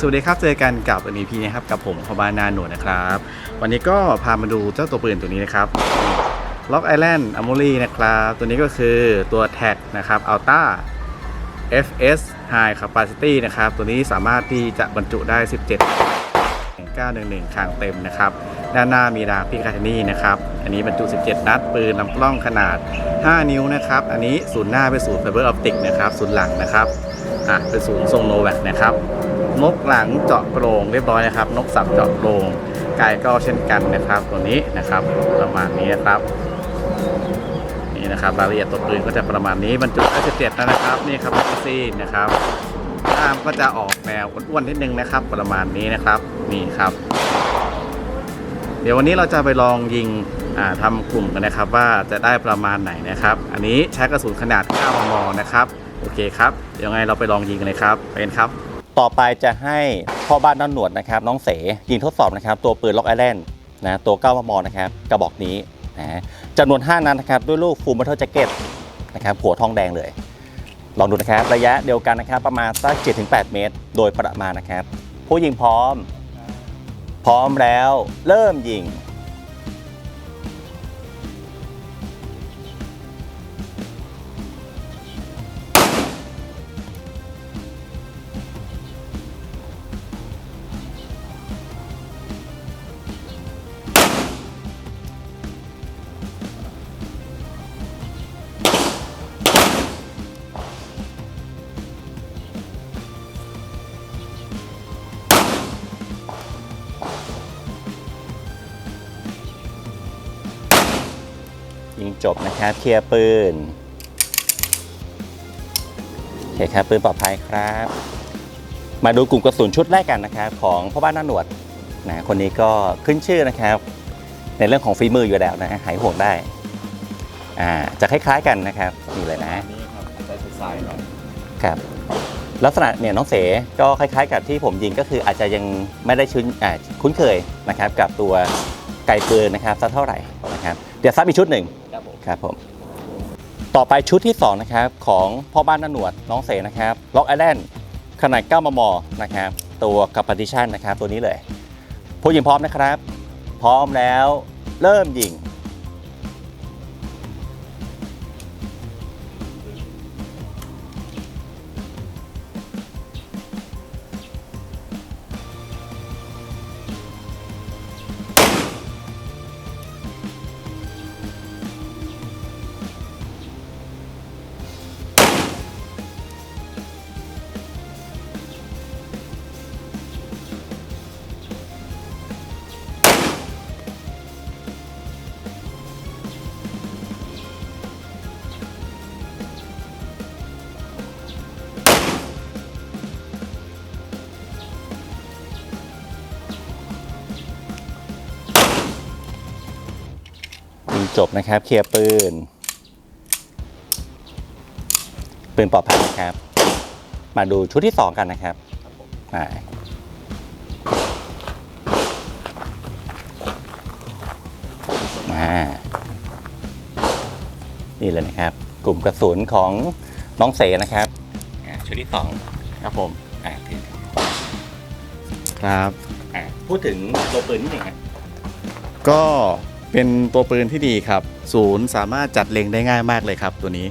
สวัสดีครับ เจอกันกับอันนี้พี่นะครับกับผมพบานาหนวดนะครับ วันนี้ก็พามาดูเจ้าตัวปืนตัวนี้นะครับล็อกไอแลนด์อ m ม r y นะครับ ตัวนี้ก็คือตัวแท็กนะครับอัลต้า FS High Capacity นะครับ ตัวนี้สามารถที่จะบรรจุได้ 17 911 คางเต็มนะครับ ด้านหน้ามีดาบพิคาเทนี่นะครับ อันนี้บรรจุ 17 นัด ปืนลำกล้องขนาด 5 นิ้วนะครับ อันนี้ศูนย์หน้าเป็นศูนย์ไฟเบอร์ออปติกนะครับ ศูนย์หลังนะครับ อะเป็นศูนย์ทรงโนแวคนะครับ นกหลังเจาะโปร่งเรียบร้อยนะครับ นกสับเจาะโปร่งไก่ก็เช่นกันนะครับตัวนี้นะครับประมาณนี้นะครับนี่นะครับรายละเอียดตัวปืนก็จะประมาณนี้บรรจุได้17นะครับนี่ครับแมกกาซีนนะครับด้ามก็จะออกแนวอ้วนๆนิดนึงนะครับ ประมาณนี้นะครับนี่ครับ เดี๋ยววันนี้เราจะไปลองยิงอ่าทำกลุ่มกันนะครับว่าจะได้ประมาณไหนนะครับ อันนี้ใช้กระสุนขนาด 9 มม นะครับ โอเคครับ เดี๋ยวไงเราไปลองยิงกันเลยครับ ไปกันครับ ต่อไปจะให้พ่อบ้านน้องหนวดนะครับน้องเสยิงทดสอบนะครับตัวปืนล็อกไอแลนด์นะตัว9มมนะครับกระบอกนี้นะจำนวน 5 นัดนะครับด้วยลูกฟูล m ม t ท l แจ็คเก็ตนะครับหัวทองแดงเลย ลองดูนะครับระยะเดียวกันนะครับประมาณสัก7-8 เมตร โดยประมาณนะครับ ผู้ยิงพร้อม พร้อมแล้วเริ่มยิง ยิงจบนะครับเคลียร์ปืนโอเคครับปืนปลอดภัยครับ มาดูกลุ่มกระสุนชุดแรกกันนะครับของพ่อบ้านหน้าหนวดนะคนนี้ก็ขึ้นชื่อนะครับ ในเรื่องของฝีมืออยู่แล้วนะหายห่วงได้อ่าจะคล้ายๆกันนะครับนี่เลยนะนี่ครับใช้สายหน่อยครับลักษณะเนี่ยน้องเสก็คล้ายๆ กับที่ผมยิงก็คืออาจจะยังไม่ได้ชุนอ่าคุ้นเคยนะครับ กับตัวไกปืนนะครับสักเท่าไหร่นะครับ เดี๋ยวซับอีกชุดหนึ่ง ครับผมต่อไปชุดที่ 2 นะครับ ของพ่อบ้านนาหนวดน้องเสนะครับล็อกไอแลนด์ขนาด 9 มม นะครับ ตัวกับปฏิชันนะครับ ตัวนี้เลย ผู้หญิงพร้อมนะครับ พร้อมแล้วเริ่มยิง จบนะครับ เคลียร์ปืน ปืนปลอดภัยนะครับ มาดูชุดที่ 2 กันนะครับมามานี่เลยนะครับ กลุ่มกระสุนของน้องเสนะครับอ่าชุดที่2ครับผมอ่าถือครับอ่าพูดถึงตัวปืนนิดหนึ่งครับก็ เป็นตัวปืนที่ดีครับ ศูนย์สามารถจัดเล็งได้ง่ายมากเลยครับตัวนี้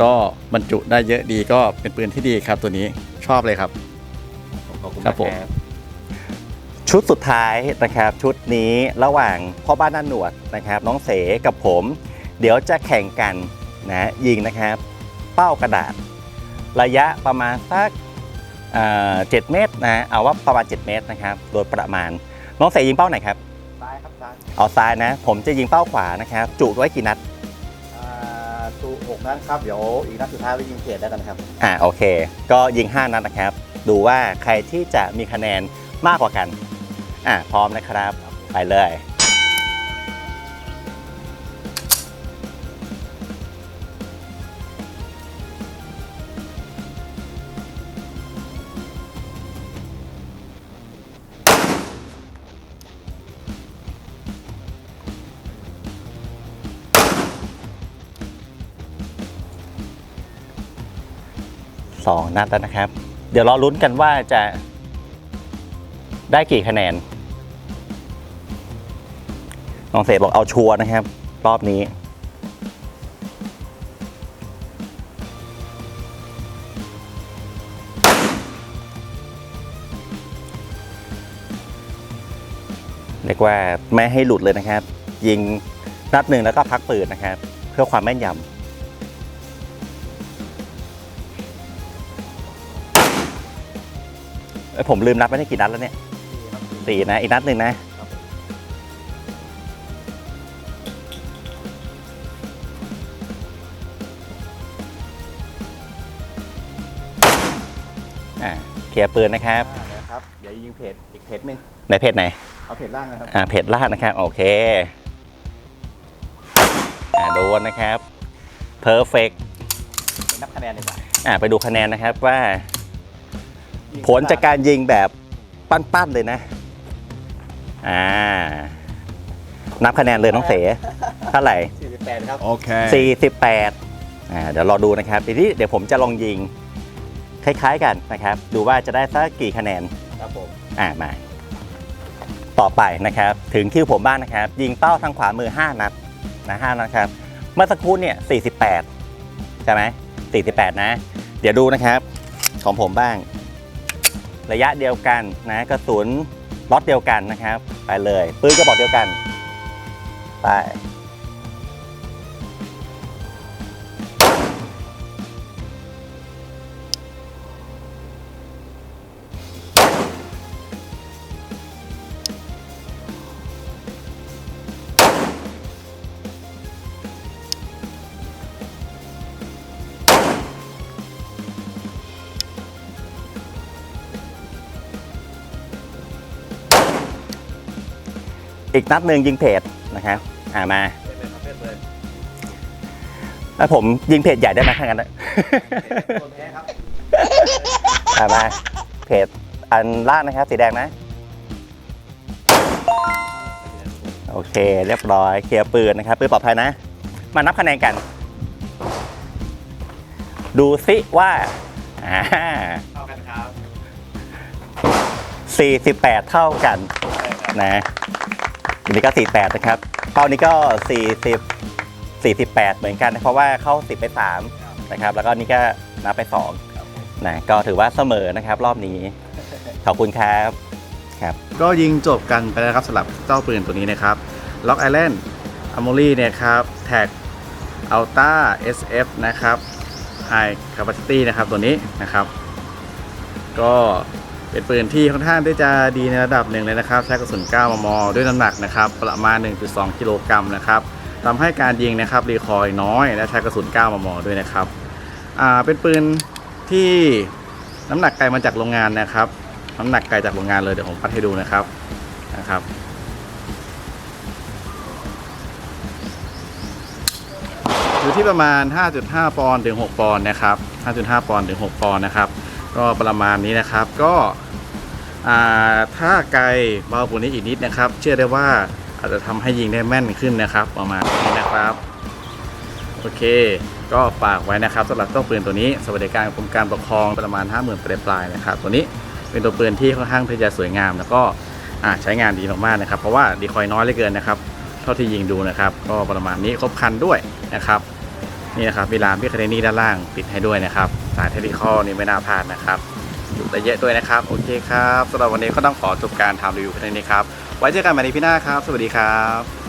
ก็บรรจุได้เยอะดีก็เป็นปืนที่ดีครับตัวนี้ชอบเลยครับ ขอบคุณครับผมากชุดสุดท้ายนะครับชุดนี้ระหว่างพ่อบ้านด้านหนวดนะครับ น้องเสกับผม เดี๋ยวจะแข่งกันนะยิงนะครับ เป้ากระดาษ ระยะประมาณสักเอ่อ7เมตรนะเอาว่าประมาณ 7 เมตรนะครับ โดยประมาณน้องเสยิงเป้าไหนครับซ้ายครับซ้ายเอาซ้ายนะ ผมจะยิงเป้าขวานะครับ จุไว้กี่นัดตูหกนัดครับ เดี๋ยวอีกนัดสุดท้ายไปยิงเขตได้กันครับ อ่าโอเค ก็ยิง 5 นัดนะครับ ดูว่าใครที่จะมีคะแนนมากกว่ากัน อ่าพร้อมนะครับ ไปเลย สองนัดแล้วนะครับ เดี๋ยวรอลุ้นกันว่าจะได้กี่คะแนน น้องเสบอกเอาชัวร์นะครับ รอบนี้ เรียกว่าไม่ให้หลุดเลยนะครับ ยิงนัดหนึ่งแล้วก็พักปืนนะครับ เพื่อความแม่นยำ อ้ยผมลืมนับไม่ได้กี่นัดแล้วเนี่ยสี่นะ อีกนัดหนึ่งนะ อ่าเคลียร์ปืนนะครับนะครับ เดี๋ยวยิงเพจอีกเพจหนึ่งในเพจไหน เอาเพจล่างนะครับ อ่าเพจล่างนะครับ โอเค อ่าโดนนะครับ perfect นับคะแนนดีกว่าอ่าไปดูคะแนนนะครับว่า ผลจากการยิงแบบปั้นๆเลยนะ อ่า นับคะแนนเลยน้องเสเท่าไหร่48ครับ Okay. 48อ่าเดี๋ยวรอดูนะครับทีนี้เดี๋ยวผมจะลองยิง คล้ายๆกันนะครับ ดูว่าจะได้สักกี่คะแนน ครับผม อ่ามา ต่อไปนะครับ ถึงคิวผมบ้างนะครับ ยิงเป้าทางขวามือ 5 นัดนะ5นัดครับ เมื่อสักครู่เนี่ย 48 ใช่ไหม48 นะ เดี๋ยวดูนะครับ ของผมบ้าง ระยะเดียวกันนะกระสุนล็อตเดียวกันนะครับ ไปเลยปืนกระบอกเดียวกัน ไป อีกนัดหนึ่งยิงเพจนะครับอ่ามาเพจเลยครับเพจเลยแล้วผมยิงเพจใหญ่ได้ไหมถ้างั้นนะ คนแพ้ครับ อ่ามาเพจอันล่างนะครับ สีแดงนะ โอเค เรียบร้อย เคลียร์ปืนนะครับ ปืนปลอดภัยนะ มานับคะแนนกัน ดูซิว่าอ่าเท่ากันครับ 48 เท่ากันนะ อันนี้ก็ 48 นะครับเป้านี้ก็ 40 48 เหมือนกันนะเพราะว่าเข้า 10 ไป 3 นะครับ แล้วก็นี่ก็นับไป2นะก็ถือว่าเสมอนะครับรอบนี้ ขอบคุณครับ ครับ ก็ยิงจบกันไปแล้วครับสำหรับเจ้าปืนตัวนี้นะครับ Lock Island a m o r y เนี่ยครับแท็ก Alta SF นะครับ High Capacity นะครับตัวนี้นะครับ ก็ เป็นปืนที่ค่อนข้างที่จะดีในระดับหนึ่งเลยนะครับ ใช้กระสุน 9 มม ด้วยน้ำหนักนะครับ ประมาณ 1.2 กิโลกรัมนะครับทำให้การยิงนะครับรีคอยน้อยและใช้กระสุน 9 มม ด้วยนะครับอ่าเป็นปืนที่น้ำหนักไกลมาจากโรงงานนะครับ น้ำหนักไกลจากโรงงานเลยเดี๋ยวผมปัดให้ดูนะครับนะครับอยู่ที่ประมาณ 5.5 ปอนด์ถึง 6 ปอนด์นะครับ 5.5 ปอนด์ถึง 6 ปอนด์นะครับ ก็ประมาณนี้นะครับก็ถ้าไกลเบากว่านี้อีกนิดนะครับ เชื่อได้ว่าอาจจะทำให้ยิงได้แม่นขึ้นนะครับ ประมาณนี้นะครับโอเค ก็ฝากไว้นะครับสำหรับเจ้าปืนตัวนี้ สวัสดิการกรมการปกครองประมาณ 50,000ปลายปลายๆนะครับ ตัวนี้เป็นตัวปืนที่ค่อนข้างที่จะสวยงาม แล้วก็ใช้งานดีมากๆนะครับ เพราะว่าดีคอยน้อยเหลือเกินนะครับ เท่าที่ยิงดูนะครับ ก็ประมาณนี้ครบคันด้วยนะครับ นี่นะครับมีรามพี่คาเดนี่ด้านล่างติดให้ด้วยนะครับ สายเทคนิคอลนี่ไม่น่าพลาดนะครับอยู่แต่เยอะด้วยนะครับ โอเคครับสำหรับวันนี้ก็ต้องขอจบการทำรีวิวแค่นี้ครับ ไว้เจอกันใหม่ในพี่หน้าครับ สวัสดีครับ